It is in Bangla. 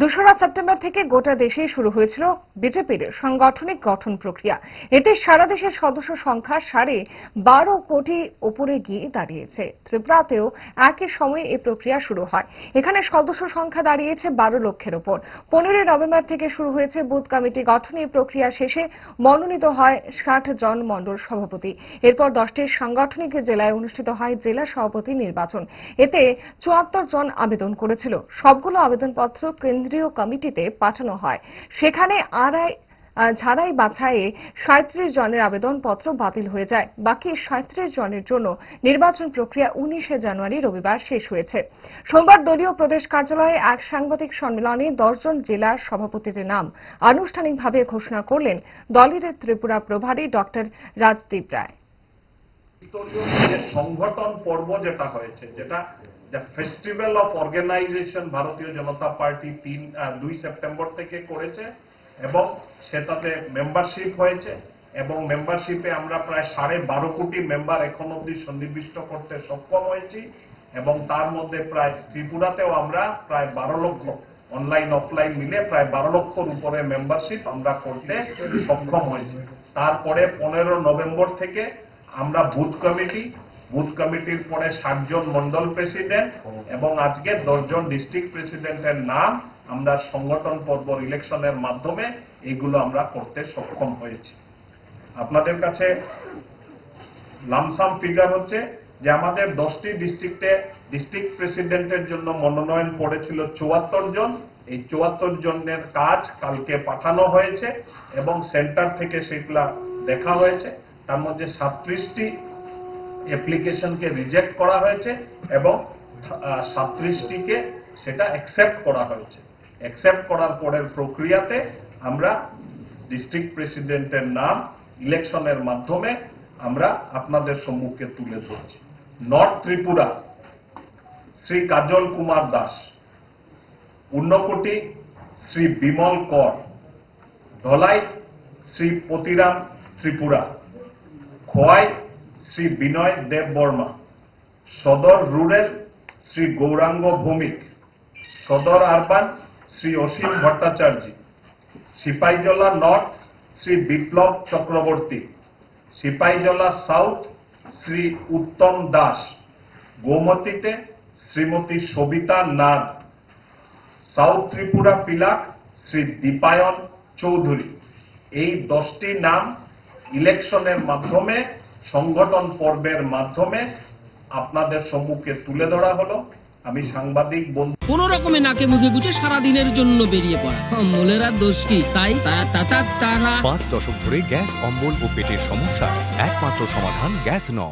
দোসরা সেপ্টেম্বর থেকে গোটা দেশে শুরু হয়েছিল বিজেপির সাংগঠনিক গঠন প্রক্রিয়া। এতে সারা দেশের সদস্য সংখ্যা সাড়ে বারো কোটি ওপরে গিয়ে দাঁড়িয়েছে। ত্রিপুরাতেও একই সময়ে এই প্রক্রিয়া শুরু হয়। এখানে সদস্য সংখ্যা দাঁড়িয়েছে বারো লক্ষের ওপর। পনেরোই নভেম্বর থেকে শুরু হয়েছে বুথ কমিটি গঠন। এই প্রক্রিয়া শেষে মনোনীত হয় ষাট জন মণ্ডল সভাপতি। এরপর দশটি সাংগঠনিক জেলায় অনুষ্ঠিত হয় জেলা সভাপতি নির্বাচন। এতে চুয়াত্তর জন আবেদন করেছিল। সবগুলো আবেদনপত্র কেন্দ্রীয় কমিটিতে পাঠানো হয়। সেখানে আড়াই ঝাড়াই বাছাইয়ে সাঁত্রিশ জনের আবেদনপত্র বাতিল হয়ে যায়। বাকি সাঁত্রিশ জনের জন্য নির্বাচন প্রক্রিয়া উনিশে জানুয়ারি রবিবার শেষ হয়েছে। সোমবার দলীয় প্রদেশ কার্যালয়ে এক সাংবাদিক সম্মেলনে দশজন জেলার সভাপতির নাম আনুষ্ঠানিকভাবে ঘোষণা করলেন দলের ত্রিপুরা প্রভারী ডক্টর রাজদীপ রায়। যে সংগঠন পর্ব যেটা হয়েছে, যেটা ফেস্টিভ্যাল অফ অর্গানাইজেশন ভারতীয় জনতা পার্টি তিন দুই সেপ্টেম্বর থেকে করেছে এবং সেটাতে মেম্বারশিপ হয়েছে এবং মেম্বারশিপে আমরা প্রায় সাড়ে বারো কোটি মেম্বার এখন অব্দি সন্নিবিষ্ট করতে সক্ষম হয়েছি এবং তার মধ্যে প্রায় ত্রিপুরাতেও আমরা প্রায় বারো লক্ষ অনলাইন অফলাইন মিলে প্রায় বারো লক্ষর উপরে মেম্বারশিপ আমরা করতে সক্ষম হয়েছি। তারপরে পনেরো নভেম্বর থেকে আমরা বুথ কমিটি, বুথ কমিটির পরে ষাটজন মন্ডল প্রেসিডেন্ট এবং আজকে দশজন ডিস্ট্রিক্ট প্রেসিডেন্টের নাম আমরা সংগঠন পর্ব ইলেকশনের মাধ্যমে এগুলো আমরা করতে সক্ষম হয়েছি। আপনাদের কাছে লামসাম ফিগার হচ্ছে যে আমাদের দশটি ডিস্ট্রিক্টে ডিস্ট্রিক্ট প্রেসিডেন্টের জন্য মনোনয়ন পড়েছিল চুয়াত্তর জন। এই চুয়াত্তর জনের কাজ কালকে পাঠানো হয়েছে এবং সেন্টার থেকে সেগুলা দেখা হয়েছে। তার মধ্যে সাতত্রিশটি অ্যাপ্লিকেশনকে রিজেক্ট করা হয়েছে এবং সাতত্রিশটিকে সেটা অ্যাকসেপ্ট করা হয়েছে। অ্যাকসেপ্ট করার পরের প্রক্রিয়াতে আমরা ডিস্ট্রিক্ট প্রেসিডেন্টের নাম ইলেকশনের মাধ্যমে আমরা আপনাদের সম্মুখে তুলে ধরছি। নর্থ ত্রিপুরা শ্রী কাজল কুমার দাস, উন্নকোটি শ্রী বিমল কর, ধলাই শ্রী পতিরাম ত্রিপুরা। খোয়াই শ্রী বিনয় দেব বর্মা। সদর রুরেল Shri Gouranga Bhowmik. Sadar urban Shri Asim Bhattacharya. Sepahijala north Shri Biplab Chakraborty. Sepahijala south Shri Uttam Das. গোমতীতে Shrimati Sabita Nag. South Tripura Pilak Shri Dipayan Chowdhury. এই দশটি নাম ইলেকশনের মাধ্যমে সংগঠন পর্বের মাধ্যমে আপনাদের সম্মুখে তুলে ধরা হলো। আমি সাংবাদিক বন্ধু কোন রকমে নাকে মুখে গুছে সারা দিনের জন্য বেরিয়ে পড়া। অম্বলের আর দোষ কি? তাই তা- তা- তা- তারা পাঁচ দশক ধরে গ্যাস অম্বল ও পেটের সমস্যা। একমাত্র সমাধান গ্যাস নয়।